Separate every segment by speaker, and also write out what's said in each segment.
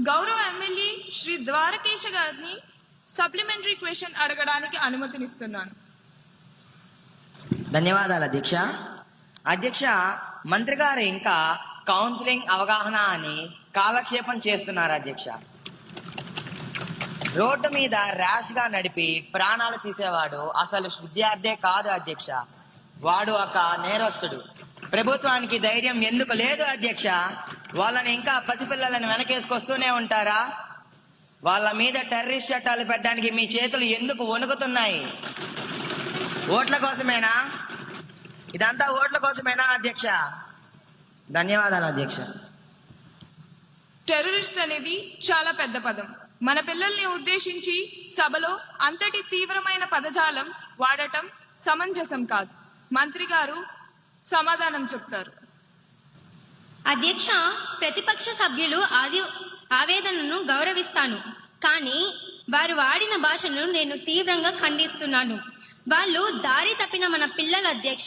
Speaker 1: గౌరవ ఎమ్మెల్యే శ్రీ ద్వారకేశ గారిని supplementary question అడగడానికి అనుమతినిస్తున్నాను.
Speaker 2: ధన్యవాదాలు అధ్యక్ష. అధ్యక్ష మంత్రి గారు ఇంకా కౌన్సిలింగ్ అవగాహన అని కాలక్షేపం చేస్తున్నారు అధ్యక్ష. రోడ్డు మీద ర్యాష్గా నడిపి ప్రాణాలు తీసేవాడు అసలు విద్యార్థే కాదు అధ్యక్ష. వాడు ఒక నేరస్తుడు. ప్రభుత్వానికి ధైర్యం ఎందుకు లేదు అధ్యక్ష? వాళ్ళని ఇంకా పసిపిల్లలను వెనకేసుకొస్తూనే ఉంటారా? వాళ్ళ మీద టెర్రరిస్ట్ చట్టాలు పెట్టడానికి మీ చేతులు ఎందుకు వణుకుతున్నాయి? ఓట్ల కోసమేనా? ఇదంతా ఓట్ల కోసమేనా అధ్యక్ష? ధన్యవాదాలు అధ్యక్ష.
Speaker 1: టెర్రరిస్ట్ అనేది చాలా పెద్ద పదం. మన పిల్లల్ని ఉద్దేశించి సభలో అంతటి తీవ్రమైన పదజాలం వాడటం సమంజసం కాదు. మంత్రి గారు సమాధానం చెప్తారు.
Speaker 3: అధ్యక్ష ప్రతిపక్ష సభ్యులు ఆది ఆవేదనను గౌరవిస్తాను. కానీ వారు వాడిన భాషను నేను తీవ్రంగా ఖండిస్తున్నాను. వాళ్ళు దారి తప్పిన మన పిల్లల అధ్యక్ష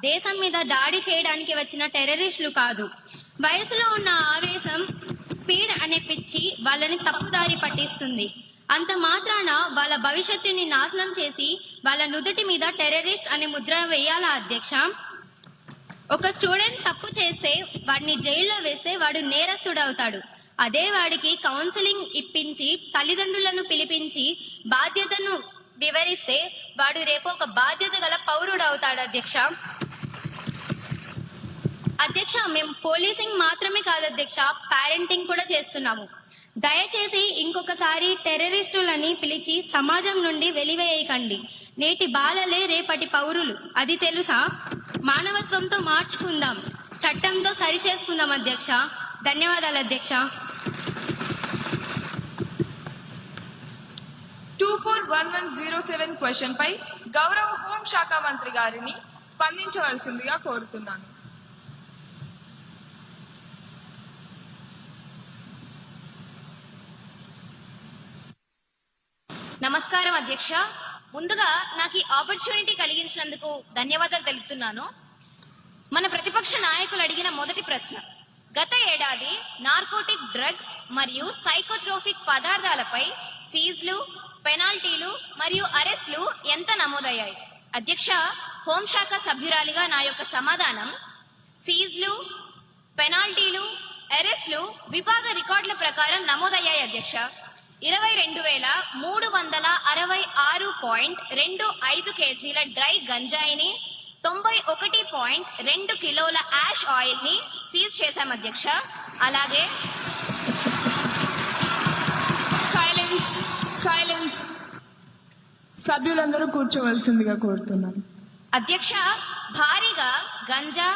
Speaker 3: దేశం మీద దాడి చేయడానికి వచ్చిన టెర్రరిస్టులు కాదు. వయసులో ఉన్న ఆవేశం స్పీడ్ అనే పిచ్చి వాళ్ళని తప్పుదారి పట్టిస్తుంది. అంత మాత్రాన వాళ్ళ భవిష్యత్తుని నాశనం చేసి వాళ్ళ నుదుటి మీద టెర్రరిస్ట్ అనే ముద్ర వేయాలా అధ్యక్ష? ఒక స్టూడెంట్ తప్పు చేస్తే వాడిని జైల్లో వేస్తే వాడు నేరస్తుడవుతాడు. అదే వాడికి కౌన్సిలింగ్ ఇప్పించి తల్లిదండ్రులను పిలిపించి బాధ్యతను వివరిస్తే వాడు రేపు ఒక బాధ్యత గల పౌరుడు అవుతాడు అధ్యక్ష. అధ్యక్ష మేము పోలీసింగ్ మాత్రమే కాదు అధ్యక్ష పేరెంటింగ్ కూడా చేస్తున్నాము. దయచేసి ఇంకొకసారి టెర్రరిస్టులని పిలిచి సమాజం నుండి వెలివేయకండి. నేటి బాలలే రేపటి పౌరులు. అది తెలుసా? మానవత్వంతో మార్చుకుందాం. చట్టంతో సరి చేసుకుందాం అధ్యక్ష. ధన్యవాదాలు అధ్యక్ష.
Speaker 1: Two four one one zero seven question పై గౌరవ హోంశాఖ మంత్రి గారిని స్పందించవలసిందిగా కోరుతున్నాను.
Speaker 4: నమస్కారం అధ్యక్ష. ముందుగా నాకు ఈ ఆపర్చునిటీ కలిగించినందుకు ధన్యవాదాలు తెలుపుతున్నాను. మన ప్రతిపక్ష నాయకులు అడిగిన మొదటి ప్రశ్న గత ఏడాది నార్కోటిక్ డ్రగ్స్ మరియు సైకోట్రోఫిక్ పదార్థాలపై సీజ్లు పెనాల్టీలు మరియు అరెస్ట్లు ఎంత నమోదయ్యాయి? అధ్యక్ష హోంశాఖ సభ్యురాలిగా నా యొక్క సమాధానం సీజ్లు పెనాల్టీలు అరెస్ట్లు విభాగ రికార్డుల ప్రకారం నమోదయ్యాయి అధ్యక్ష. ఇరవై రెండు వేల మూడు వందల అరవై ఆరు పాయింట్ రెండు ఐదు కేజీల డ్రై గంజాయిని తొంభై ఒకటి పాయింట్ రెండు కిలోల యాష్ ఆయిల్ని సీజ్ చేశాం అధ్యక్ష. అలాగే
Speaker 1: సైలెన్స్ సైలెన్స్. సభ్యులందరూ కూర్చోవలసిందిగా కోరుతున్నాను.
Speaker 4: అధ్యక్ష భారీగా ganja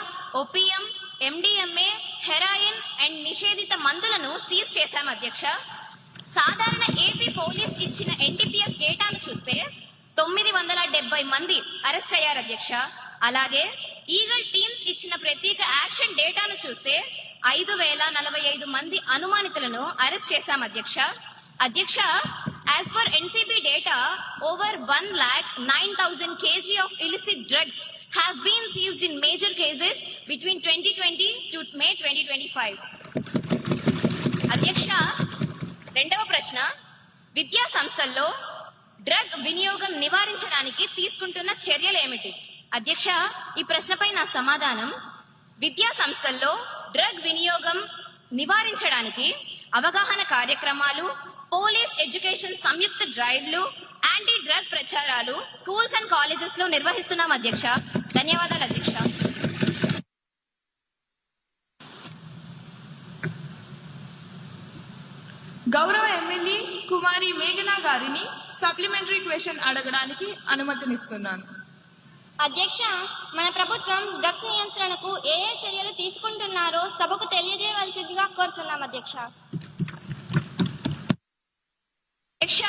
Speaker 4: opium MDMA heroin and నిషేధిత మందులను సీజ్ చేశాం అధ్యక్ష. సాధారణ ఏపీ పోలీస్ ఇచ్చిన ఎన్టీపీఎస్ డేటాను చూస్తే తొమ్మిది వందల డెబ్బై మంది అరెస్ట్ అయ్యారు అధ్యక్ష. అలాగే ఈగల్ టీమ్స్ ఇచ్చిన ప్రత్యేక యాక్షన్ డేటాను చూస్తే ఐదు వేల నలభై ఐదు మంది అనుమానితులను అరెస్ట్ చేశాం అధ్యక్ష. అధ్యక్ష as per NCB data over one lakh nine thousand KG of illicit drugs have been seized in major cases between twenty twenty two May twenty twenty five అధ్యక్ష రెండవ ప్రశ్న విద్యా సంస్థల్లో డ్రగ్ వినియోగం నివారించడానికి తీసుకుంటున్న చర్యలు ఏమిటి? అధ్యక్ష ఈ ప్రశ్నపై నా సమాధానం విద్యా సంస్థల్లో డ్రగ్ వినియోగం నివారించడానికి అవగాహన కార్యక్రమాలు పోలీస్ ఎడ్యుకేషన్ సంయుక్త డ్రైవ్లు యాంటీ డ్రగ్ ప్రచారాలు స్కూల్స్ అండ్ కాలేజెస్లో నిర్వహిస్తున్నాం అధ్యక్ష. ధన్యవాదాలు అధ్యక్ష.
Speaker 1: గౌరవ ఎమ్మెల్యే కుమారి మేఘనా గారిని సప్లిమెంటరీ క్వశ్చన్ అడగడానికి అనుమతినిస్తున్నాను.
Speaker 3: అధ్యక్ష మన ప్రభుత్వం డ్రగ్స్ నియంత్రణకు ఏ ఏ చర్యలు తీసుకుంటున్నారో సభకు తెలియజేయవలసిందిగా కోరుతున్నాం అధ్యక్ష.
Speaker 4: అధ్యక్ష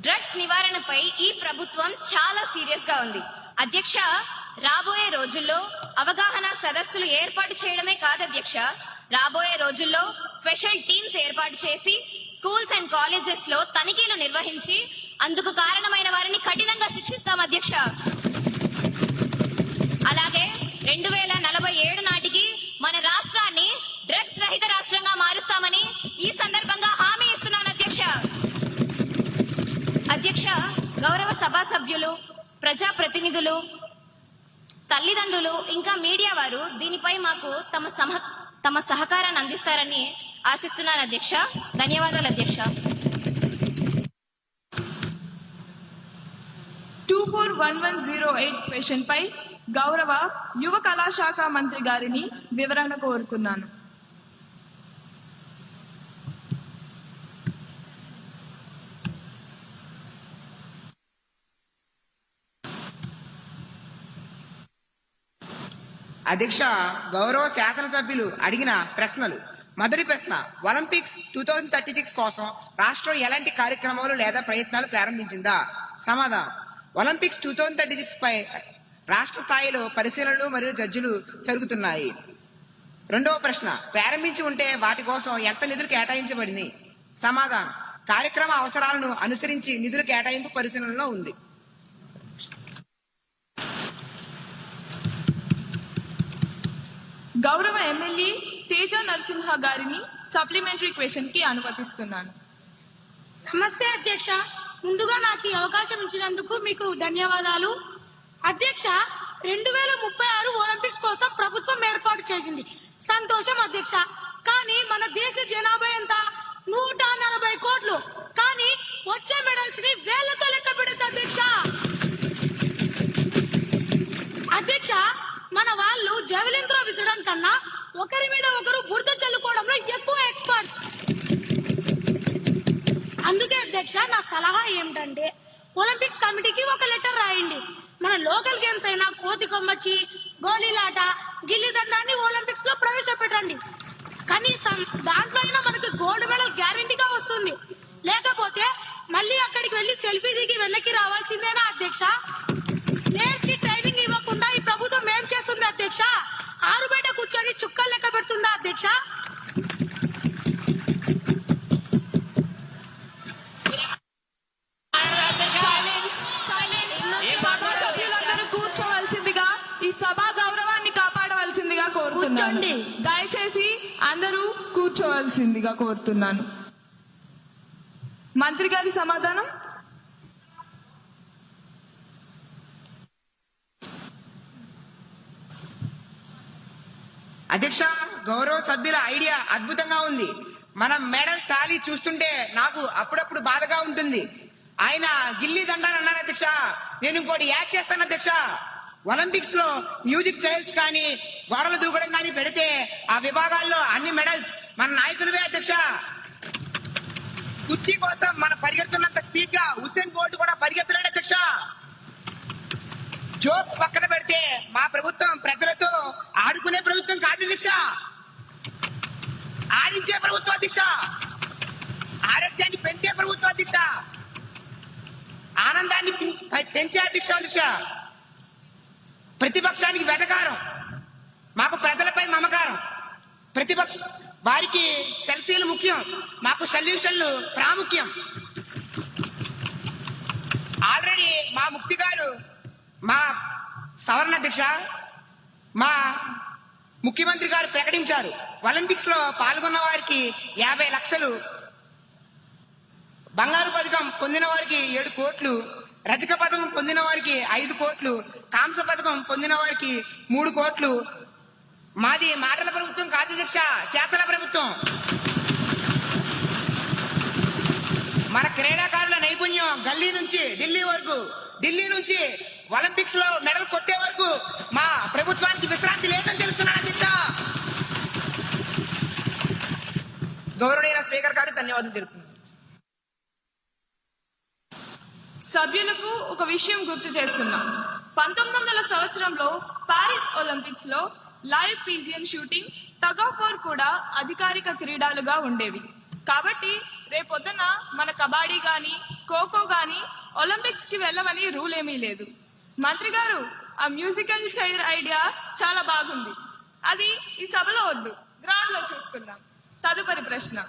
Speaker 4: డ్రగ్స్ నివారణపై ఈ ప్రభుత్వం చాలా సీరియస్గా ఉంది. అధ్యక్ష రాబోయే రోజుల్లో అవగాహన సదస్సులు ఏర్పాటు చేయడమే కాదు అధ్యక్ష. రాబోయే రోజుల్లో స్పెషల్ టీమ్స్ ఏర్పాటు చేసి స్కూల్స్ అండ్ కాలేజెస్లో తనిఖీలు నిర్వహించి అందుకు కారణమైన వారిని కఠినంగా శిక్షిస్తాం అధ్యక్ష. అలాగే రెండు వేల నలభై ఏడు నాటికి మన రాష్ట్రాన్ని డ్రగ్స్ రహిత రహిత రాష్ట్రంగా మారుస్తామని ఈ సందర్భంగా హామీ ఇస్తున్నాను అధ్యక్ష. అధ్యక్ష గౌరవ సభా సభ్యులు ప్రజా ప్రతినిధులు తల్లిదండ్రులు ఇంకా మీడియా వారు దీనిపై మాకు తమ సమ తమ సహకారాన్ని అందిస్తారని ఆశిస్తున్నాను అధ్యక్ష. ధన్యవాదాలు అధ్యక్ష.
Speaker 1: Two four one one zero eight question పై గౌరవ యువ కళాశాఖ మంత్రి గారిని వివరణ కోరుతున్నాను.
Speaker 5: అధ్యక్ష గౌరవ శాసనసభ్యులు అడిగిన ప్రశ్నలు. మొదటి ప్రశ్న Olympics two thousand thirty six కోసం రాష్ట్రం ఎలాంటి కార్యక్రమాలు లేదా ప్రయత్నాలు ప్రారంభించిందా? సమాధానం Olympics two thousand thirty six పై రాష్ట్ర స్థాయిలో పరిశీలనలు మరియు జడ్జిలు జరుగుతున్నాయి. రెండవ ప్రశ్న ప్రారంభించి ఉంటే వాటి కోసం ఎంత నిధులు కేటాయించబడింది సమాధానం కార్యక్రమ అవసరాలను అనుసరించి నిధుల కేటాయింపు పరిశీలనలో ఉంది.
Speaker 1: గౌరవ ఎమ్మెల్యే తేజ నరసింహ గారిని సప్లిమెంటరీ క్వశ్చన్కి అనుమతిస్తున్నాను.
Speaker 6: నమస్తే అధ్యక్ష. ముందుగా నాకు ఈ అవకాశం ఇచ్చినందుకు మీకు ధన్యవాదాలు. అధ్యక్ష రెండు వేల ముప్పై ఆరు ఒలింపిక్స్ కోసం ప్రభుత్వం ఏర్పాటు చేసింది. సంతోషం అధ్యక్ష. కానీ మన దేశ జనాభా ఎంత? నూట నలభై కోట్లు. కానీ వచ్చే మెడల్స్ని వేలతో లెక్క పెడుతుంది అధ్యక్ష. అధ్యక్ష మన వాళ్ళు జవలిన్ త్రో విసడం కన్నా ఒకరి మీద ఒకరు బురద చల్లుకోవడంలో ఎక్కువ ఎక్స్పర్ట్స్ అందుకే అధ్యక్ష నా సలహా ఏమిటంటే ఒలింపిక్స్ కమిటీకి ఒక లెటర్ రాయండి. మన లోకల్ గేమ్స్ అయినా కోతి కొమ్మచ్చి గోళీలాట గిల్లిదండాన్ని ఒలింపిక్స్లో ప్రవేశపెట్టండి. కనీసం దాంట్లో అయినా మనకు గోల్డ్ మెడల్ గ్యారంటీగా వస్తుంది. లేకపోతే మళ్ళీ అక్కడికి వెళ్ళి సెల్ఫీ దిగి వెనక్కి రావాల్సిందేనా అధ్యక్ష? ప్లేయర్స్కి అధ్యక్ష? ఆరు బయట కూర్చొని చుక్కలు లెక్క పెడుతుందా అధ్యక్ష?
Speaker 1: కూర్చోవలసిందిగా ఈ సభా గౌరవాన్ని కాపాడవలసిందిగా కోరుతున్నాను. దయచేసి అందరూ కూర్చోవలసిందిగా కోరుతున్నాను. మంత్రి గారి సమాధానం?
Speaker 5: అధ్యక్ష గౌరవ సభ్యుల ఐడియా అద్భుతంగా ఉంది. మన మెడల్ ఖాళీ చూస్తుంటే నాకు అప్పుడప్పుడు బాధగా ఉంటుంది. ఆయన గిల్లీ దండాన్ని అన్నారు అధ్యక్ష. నేను ఇంకోటి యాడ్ చేస్తాను అధ్యక్ష. ఒలింపిక్స్లో మ్యూజిక్ చైల్స్ కానీ గోడలు దూకడం కానీ పెడితే ఆ విభాగాల్లో అన్ని మెడల్స్ మన నాయకులవే అధ్యక్ష. కుర్చీ కోసం మన పరిగెడుతున్నంత స్పీడ్గా హుసేన్ బోల్ట్ కూడా పరిగెత్తలేడు అధ్యక్ష. జోక్స్ పక్కన పెడితే మా ప్రభుత్వం ప్రజలతో ఆడుకునే ప్రభుత్వం కాదు దీక్ష. ఆడించే ప్రభుత్వ దీక్ష. ఆరోగ్యాన్ని పెంచే ప్రభుత్వ దీక్ష. ఆనందాన్ని పెంచే అధ్యక్ష దీక్ష. ప్రతిపక్షానికి వెటకారం. మాకు ప్రజలపై మమకారం. ప్రతిపక్ష వారికి సెల్ఫీలు ముఖ్యం. మాకు సొల్యూషన్లు ప్రాముఖ్యం ఆల్రెడీ మా ముక్తి గారు మా సవరణ అధ్యక్ష మా ముఖ్యమంత్రి గారు ప్రకటించారు. ఒలింపిక్స్లో పాల్గొన్న వారికి యాభై లక్షలు బంగారు పథకం పొందిన వారికి ఏడు కోట్లు రజక పథకం పొందిన వారికి ఐదు కోట్లు కాంస పథకం పొందిన వారికి మూడు కోట్లు. మాది మాటల ప్రభుత్వం కాదు దీక్ష చేతల ప్రభుత్వం. మన క్రీడాకారుల నైపుణ్యం గల్లీ నుంచి ఢిల్లీ వరకు ఢిల్లీ నుంచి ఒలింపిక్స్లో మెడల్ కొట్టే వరకు మా ప్రభుత్వానికి విశ్రాంతి లేదని తెలుస్తున్నాను అధ్యక్ష గౌరవనీయ స్పీకర్ గారు ధన్యవాదాలు తెలుపుతున్నాను
Speaker 1: సభ్యులకు ఒక విషయం గుర్తు చేస్తున్నాం. పంతొమ్మిది వందల సంవత్సరంలో పారిస్ ఒలింపిక్స్లో live pigeon shooting tug of war కూడా అధికారిక క్రీడలుగా ఉండేవి. కాబట్టి రేపొద్దున మన కబడ్డీ గాని ఖోఖో గాని ఒలింపిక్స్కి వెళ్ళమని రూల్ ఏమీ లేదు. మంత్రి గారు ఆ మ్యూజికల్ చైర్ ఐడియా చాలా బాగుంది. అది ఈ సభలో వద్దు. గ్రౌండ్లో చూసుకుందాం. తదుపరి ప్రశ్న.